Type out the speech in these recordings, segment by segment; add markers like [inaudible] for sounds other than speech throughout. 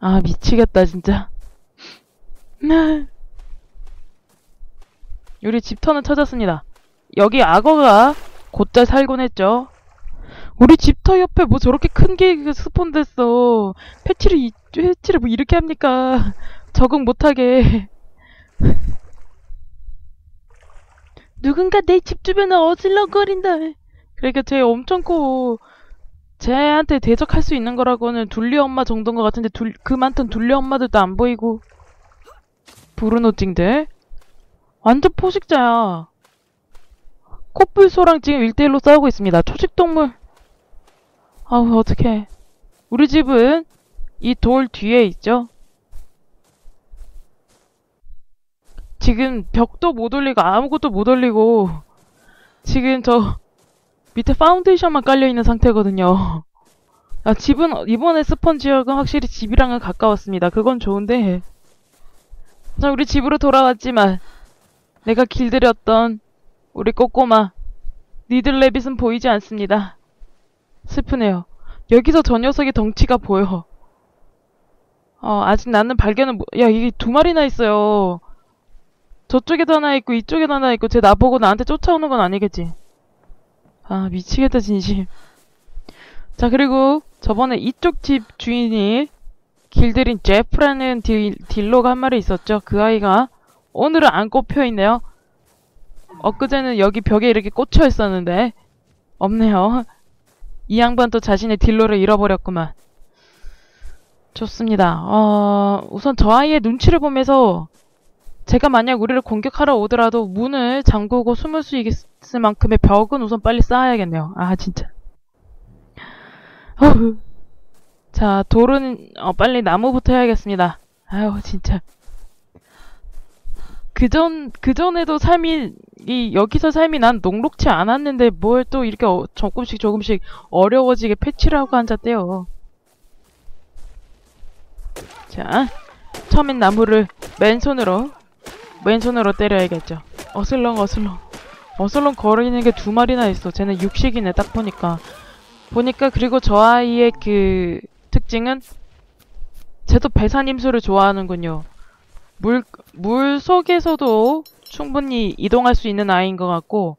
아, 미치겠다, 진짜. [laughs] 우리 집터는 찾았습니다. 여기 악어가 곧잘 살곤 했죠. 우리 집터 옆에 뭐 저렇게 큰 게 스폰 됐어. 패치를, 이, 패치를 뭐 이렇게 합니까? [laughs] 적응 못하게. [laughs] 누군가 내 집 주변을 어슬렁거린다. 그러니까 쟤 엄청 커. 쟤한테 대적할 수 있는 거라고는 둘리 엄마 정도인 것 같은데 둘, 그 많던 둘리 엄마들도 안 보이고. 부르노 찡들. 완전 포식자야. 코뿔소랑 지금 1대1로 싸우고 있습니다. 초식동물. 아우, 어떡해. 우리 집은 이 돌 뒤에 있죠? 지금 벽도 못 올리고 아무것도 못 올리고 지금 저 밑에 파운데이션만 깔려있는 상태거든요. [laughs] 아, 집은 이번에 스폰 지역은 확실히 집이랑은 가까웠습니다. 그건 좋은데 자, 우리 집으로 돌아왔지만 내가 길들였던 우리 꼬꼬마 니들 레빗은 보이지 않습니다. 슬프네요. 여기서 저 녀석의 덩치가 보여. 어, 아직 나는 발견은 못... 야, 이게 두 마리나 있어요. 저쪽에도 하나 있고 이쪽에도 하나 있고 쟤 나보고 나한테 쫓아오는 건 아니겠지. 아, 미치겠다, 진심. 자, 그리고 저번에 이쪽 집 주인이 길들인 제프라는 딜, 딜러가 한 마리 있었죠. 그 아이가 오늘은 안 꼽혀 있네요. 엊그제는 여기 벽에 이렇게 꽂혀 있었는데 없네요. 이 양반 또 자신의 딜러를 잃어버렸구만. 좋습니다. 어, 우선 저 아이의 눈치를 보면서 제가 만약 우리를 공격하러 오더라도 문을 잠그고 숨을 수 있을 만큼의 벽은 우선 빨리 쌓아야겠네요. 아 진짜. 어후. 자 돌은 어, 빨리 나무부터 해야겠습니다. 아유 진짜. 그전 그전에도 삶이 이 여기서 삶이 난 녹록치 않았는데 뭘 또 이렇게 어, 조금씩 조금씩 어려워지게 패치를 하고 앉았대요. 자, 처음엔 나무를 맨손으로 왼손으로 때려야겠죠. 어슬렁 어슬렁 어슬렁 거리는 게 두 마리나 있어. 쟤는 육식이네 딱 보니까. 보니까 그리고 저 아이의 그 특징은 쟤도 배산임수를 좋아하는군요. 물, 물 속에서도 충분히 이동할 수 있는 아이인 것 같고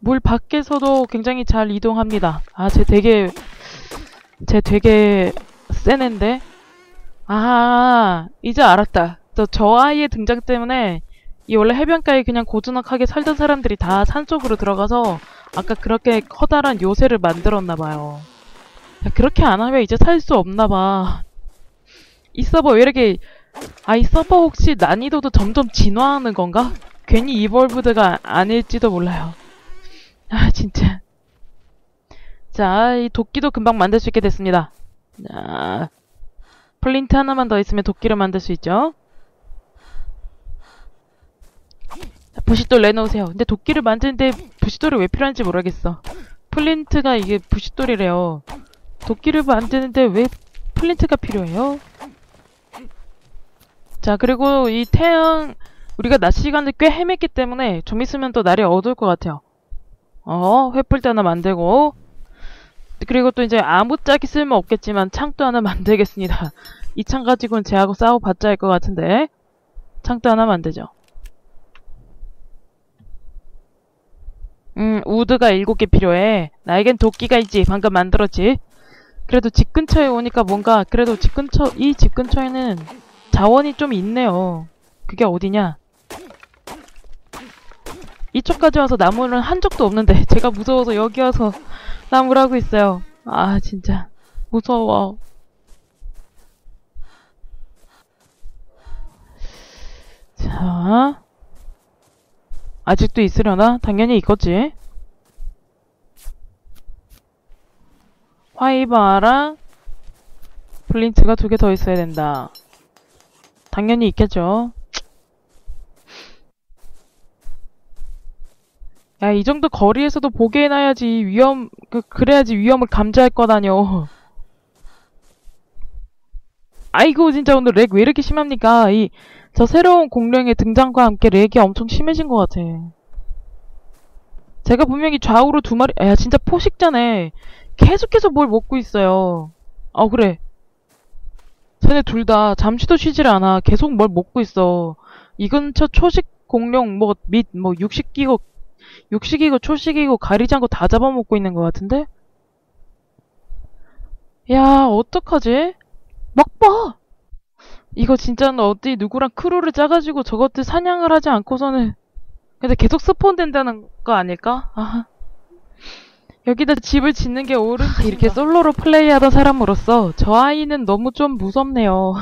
물 밖에서도 굉장히 잘 이동합니다. 아, 쟤 되게 쟤 되게 센 앤데? 아, 이제 알았다. 저, 저 아이의 등장 때문에 이 원래 해변가에 그냥 고즈넉하게 살던 사람들이 다 산속으로 들어가서 아까 그렇게 커다란 요새를 만들었나봐요. 그렇게 안 하면 이제 살 수 없나봐. 이 서버 왜 이렇게 아 이 서버 혹시 난이도도 점점 진화하는 건가? 괜히 이볼브드가 아닐지도 몰라요. 아 진짜. 자, 이 도끼도 금방 만들 수 있게 됐습니다. 자, 플린트 하나만 더 있으면 도끼를 만들 수 있죠. 부싯돌 내놓으세요. 근데 도끼를 만드는데 부싯돌이 왜 필요한지 모르겠어. 플린트가 이게 부싯돌이래요. 도끼를 만드는데 왜 플린트가 필요해요? 자, 그리고 이 태양, 우리가 낮 시간을 꽤 헤맸기 때문에 좀 있으면 또 날이 어두울 것 같아요. 어, 횃불대 하나 만들고, 그리고 또 이제 아무짝이 쓸모 없겠지만 창도 하나 [laughs] 만들겠습니다. 이 창 가지고는 쟤하고 싸워봤자 할 것 같은데, 창도 하나 만들죠. 음, 우드가 일곱 개 필요해. 나에겐 도끼가 있지. 방금 만들었지. 그래도 집 근처에 오니까 뭔가, 그래도 집 근처, 이 집 근처에는 자원이 좀 있네요. 그게 어디냐? 이쪽까지 와서 나무는 한 적도 없는데 [laughs] 제가 무서워서 여기 와서 나무를 하고 있어요. 아 진짜 무서워. 자 아직도 있으려나? 당연히 있겠지. 화이바랑 플린트가 두 개 더 있어야 된다. 당연히 있겠죠. 야, 이 정도 거리에서도 보게 해놔야지 위험, 그, 그래야지 위험을 감지할 거다뇨. 아이고, 진짜 오늘 렉 왜 이렇게 심합니까? 이, 저 새로운 공룡의 등장과 함께 렉이 엄청 심해진 것 같아. 제가 분명히 좌우로 두 마리, 야, 진짜 포식자네. 계속해서 뭘 먹고 있어요. 어, 그래. 저 쟤네 둘 다 잠시도 쉬질 않아. 계속 뭘 먹고 있어. 이 근처 초식 공룡 뭐 및 뭐 육식기고 육식이고 초식이고 가리지 않고 다 잡아먹고 있는 것 같은데? 야 어떡하지? 막 봐! 이거 진짜는 어디 누구랑 크루를 짜가지고 저것들 사냥을 하지 않고서는 근데 계속 스폰 된다는 거 아닐까? 아. 여기다 집을 짓는 게 옳은지 이렇게 솔로로 플레이하던 사람으로서 저 아이는 너무 좀 무섭네요.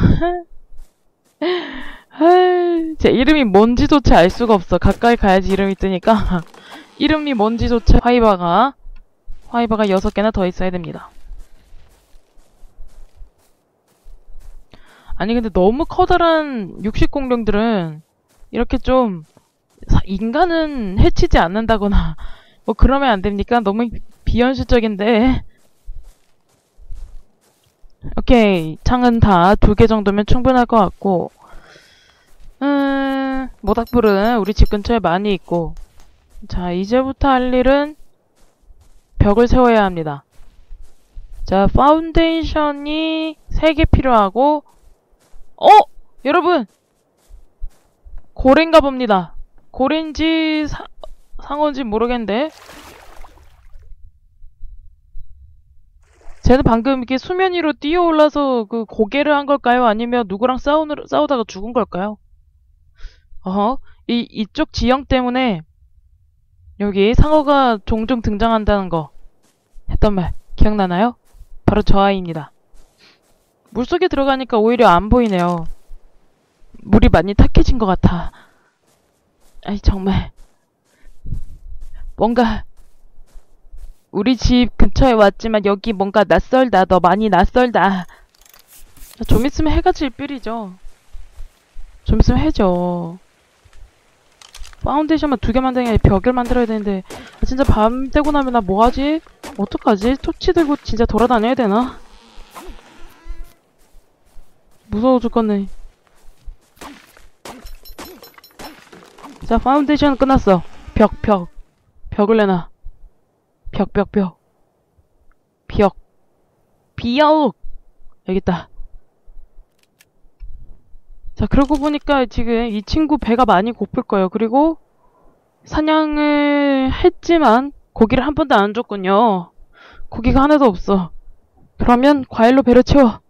[laughs] 제 이름이 뭔지조차 알 수가 없어. 가까이 가야지 이름이 뜨니까. [laughs] 이름이 뭔지조차 화이바가 화이바가 여섯 개나 더 있어야 됩니다. 아니 근데 너무 커다란 육식 공룡들은 이렇게 좀 사- 인간은 해치지 않는다거나 [laughs] 뭐 그러면 안 됩니까? 너무 비현실적인데. 오케이 창은 다 두 개 정도면 충분할 것 같고 음 모닥불은 우리 집 근처에 많이 있고 자 이제부터 할 일은 벽을 세워야 합니다. 자 파운데이션이 3개 필요하고 어! 여러분! 고래인가 봅니다. 고래인지 사, 상어인지 모르겠는데 쟤는 방금 이렇게 수면 위로 뛰어올라서 그 고개를 한 걸까요? 아니면 누구랑 싸우느, 싸우다가 죽은 걸까요? 어허, 이, 이쪽 지형 때문에 여기 상어가 종종 등장한다는 거 했던 말 기억나나요? 바로 저 아이입니다. 물속에 들어가니까 오히려 안 보이네요. 물이 많이 탁해진 것 같아. 아이, 정말. 뭔가, 우리 집 근처에 왔지만 여기 뭔가 낯설다. 너 많이 낯설다. 좀 있으면 해가 질 삘이죠. 좀 있으면 해죠. 파운데이션만 두 개 만드는 게 아니라 벽을 만들어야 되는데 아, 진짜 밤 되고 나면 나 뭐하지? 어떡하지? 토치 들고 진짜 돌아다녀야 되나? 무서워 죽겠네. 자, 파운데이션 끝났어. 벽, 벽. 벽 을 내놔. 벽, 벽, 벽. 벽. 비역! 여기 있다. 자, 그러고 보니까 지금 이 친구 배가 많이 고플 거예요. 그리고 사냥을 했지만 고기를 한 번도 안 줬군요. 고기가 하나도 없어. 그러면 과일로 배를 채워.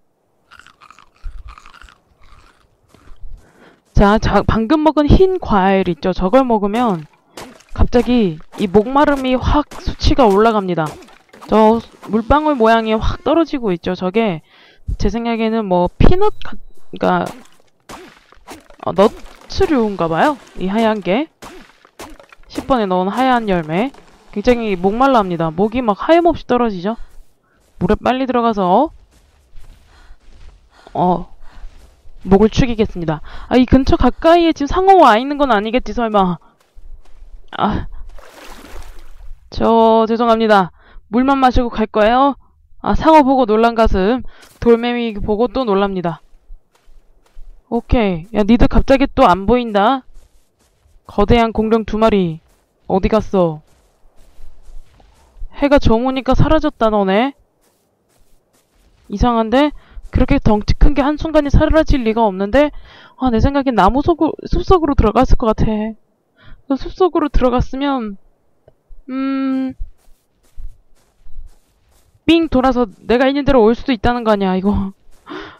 자, 자, 방금 먹은 흰 과일 있죠? 저걸 먹으면 갑자기 이 목마름이 확 수치가 올라갑니다. 저 물방울 모양이 확 떨어지고 있죠? 저게 제 생각에는 뭐 피넛, 가, 그니까 어, 너츠류인가 봐요. 이 하얀 게. 10번에 넣은 하얀 열매. 굉장히 목말라합니다. 목이 막 하염없이 떨어지죠? 물에 빨리 들어가서 어 목을 축이겠습니다. 아, 이 근처 가까이에 지금 상어가 와 있는 건 아니겠지, 설마. 아, 저, 죄송합니다. 물만 마시고 갈 거예요? 아, 상어 보고 놀란 가슴. 돌멩이 보고 또 놀랍니다. 오케이. 야, 니들 갑자기 또 안 보인다? 거대한 공룡 두 마리. 어디 갔어? 해가 저무니까 사라졌다, 너네. 이상한데? 그렇게 덩치 큰 게 한순간에 사라질 리가 없는데, 아, 내 생각엔 나무 속으로, 숲속으로 들어갔을 것 같아. 그 숲속으로 들어갔으면, 음, 삥 돌아서 내가 있는 대로 올 수도 있다는 거 아니야, 이거.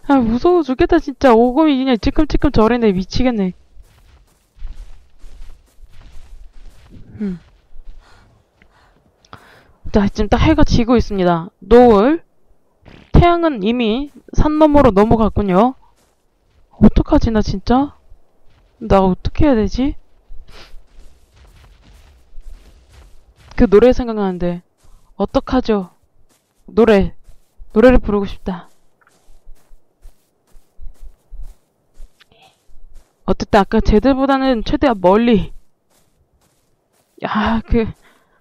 아, 무서워 죽겠다, 진짜. 오금이 그냥 찌끔찌끔 저리네, 미치겠네. 음. 자, 지금 딱 해가 지고 있습니다. 노을. 태양은 이미 산 너머로 넘어갔군요. 어떡하지, 나 진짜? 나 어떻게 해야 되지? 그 노래 생각나는데. 어떡하죠? 노래. 노래를 부르고 싶다. 어쨌든 아까 쟤들보다는 최대한 멀리. 야, 그,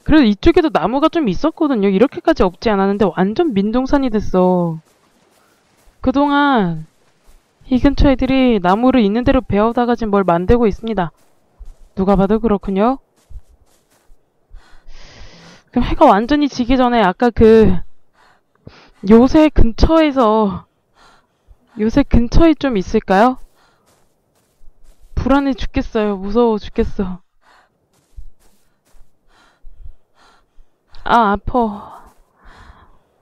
그래도 이쪽에도 나무가 좀 있었거든요. 이렇게까지 없지 않았는데 완전 민둥산이 됐어. 그동안 이 근처 애들이 나무를 있는 대로 베어다가 지금 뭘 만들고 있습니다. 누가 봐도 그렇군요. 그럼 해가 완전히 지기 전에 아까 그 요새 근처에서 요새 근처에 좀 있을까요? 불안해 죽겠어요. 무서워 죽겠어. 아, 아파.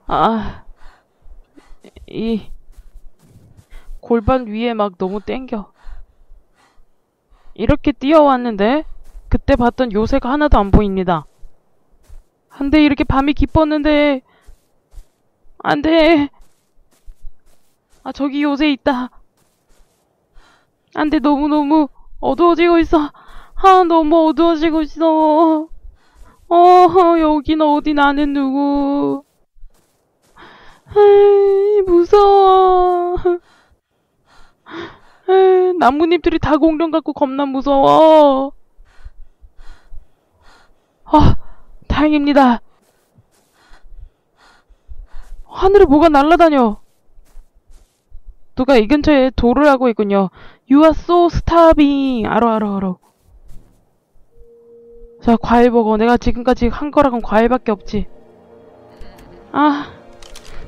아, 이, 골반 위에 막 너무 땡겨. 이렇게 뛰어왔는데, 그때 봤던 요새가 하나도 안 보입니다. 안 돼, 이렇게 밤이 깊었는데, 안 돼. 아, 저기 요새 있다. 안 돼, 너무너무 어두워지고 있어. 아, 너무 어두워지고 있어. 어, 여긴 어디 나는 누구. 에이, 무서워. 에이, 나뭇잎들이 다 공룡 같고 겁나 무서워. 아, 다행입니다. 하늘에 뭐가 날아다녀. 누가 이 근처에 도를 하고 있군요. You are so starving. 알아, 알아, 알아. 자, 과일 먹어. 내가 지금까지 한 거랑은 과일밖에 없지. 아,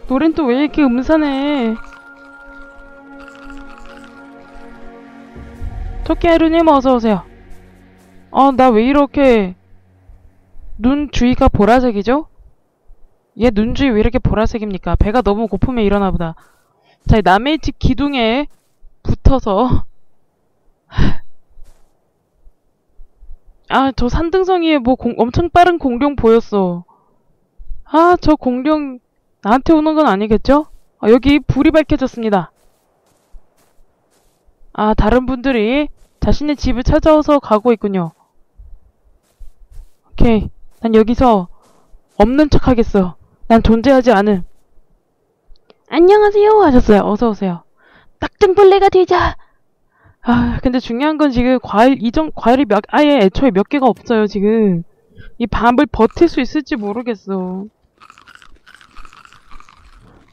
노랜 또 왜 이렇게 음산해. 토끼하루님 어서오세요. 어, 나 왜 이렇게 눈 주위가 보라색이죠? 얘 눈 주위 왜 이렇게 보라색입니까? 배가 너무 고프면 이러나 보다. 자, 남의 집 기둥에 붙어서 아, 저 산등성이에 뭐 공- 엄청 빠른 공룡 보였어. 아, 저 공룡 나한테 오는 건 아니겠죠? 아, 여기 불이 밝혀졌습니다. 아, 다른 분들이 자신의 집을 찾아서 가고 있군요. 오케이. 난 여기서 없는 척 하겠어. 난 존재하지 않음. 안녕하세요 하셨어요. 어서 오세요. 딱정벌레가 되자. 아, 근데 중요한 건 지금 과일 이전 과일이 몇 아예 애초에 몇 개가 없어요, 지금. 이 밤을 버틸 수 있을지 모르겠어.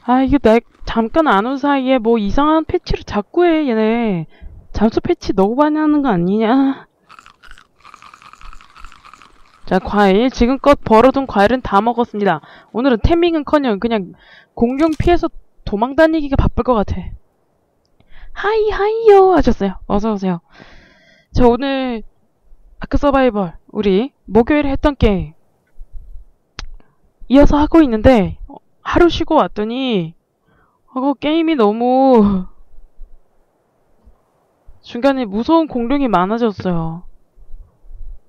아, 이게 나 잠깐 안 온 사이에 뭐 이상한 패치를 자꾸 해, 얘네. 잠수 패치 너무 많이 하는 거 아니냐? 자, 과일. 지금껏 벌어둔 과일은 다 먹었습니다. 오늘은 태밍은커녕 그냥 공룡 피해서 도망 다니기가 바쁠 것 같아. 하이 하이요 하셨어요. 어서 오세요. 저 오늘 아크 서바이벌 우리 목요일에 했던 게임 이어서 하고 있는데 어, 하루 쉬고 왔더니 어, 게임이 너무 중간에 무서운 공룡이 많아졌어요.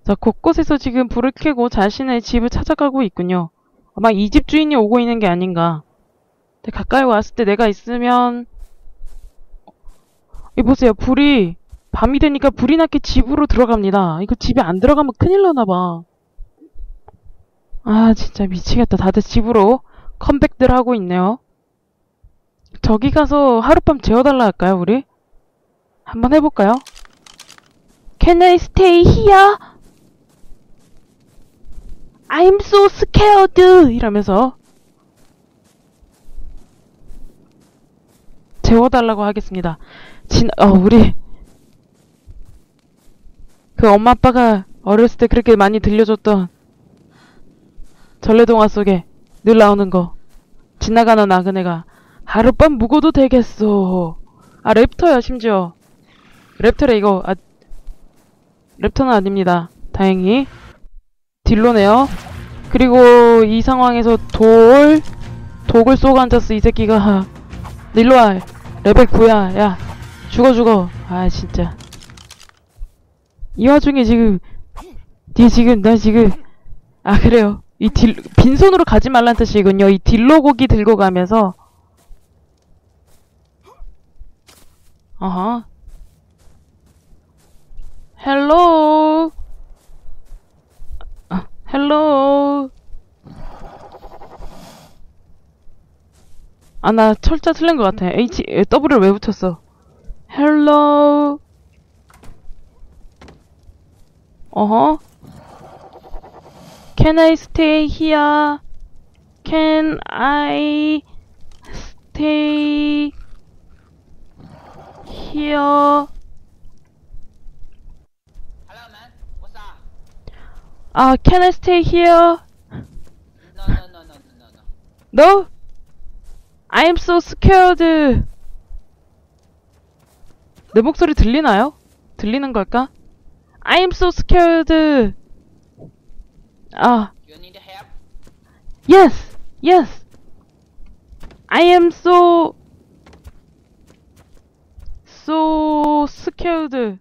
자, 곳곳에서 지금 불을 켜고 자신의 집을 찾아가고 있군요. 아마 이 집 주인이 오고 있는 게 아닌가. 가까이 왔을 때 내가 있으면 이 보세요. 불이 밤이 되니까 불이 나게 집으로 들어갑니다. 이거 집에 안 들어가면 큰일 나나 봐. 아, 진짜 미치겠다. 다들 집으로 컴백들 하고 있네요. 저기 가서 하룻밤 재워달라 할까요, 우리? 한번 해볼까요? Can I stay here? I'm so scared! 이러면서 재워달라고 하겠습니다. 진, 어, 우리, 그 엄마 아빠가 어렸을 때 그렇게 많이 들려줬던 전래동화 속에 늘 나오는 거. 지나가는 나그네가 하룻밤 묵어도 되겠어. 아, 랩터야, 심지어. 랩터래, 이거. 아, 랩터는 아닙니다. 다행히. 딜로네요. 그리고 이 상황에서 돌, 독을 쏘고 앉았어, 이 새끼가. 일로와. 레벨 9야. 야, 죽어, 죽어. 아, 진짜. 이 와중에 지금, 뒤에 지금, 나 지금, 아, 그래요. 이 딜, 빈손으로 가지 말란 뜻이군요. 이 딜로 고기 들고 가면서, 어허. 헬로. 아, 헬로. 아, 나 철자 틀린 것 같아. H, 에, W를 왜 붙였어? Hello. Uh-huh. Can I stay here? Can I stay here? Hello, man. What's up? Uh, can I stay here? No, no, no, no, no, no. No? I'm so scared. 내 목소리 들리나요? 들리는 걸까? I'm so scared. 아, You need help? yes, yes. I am so so scared.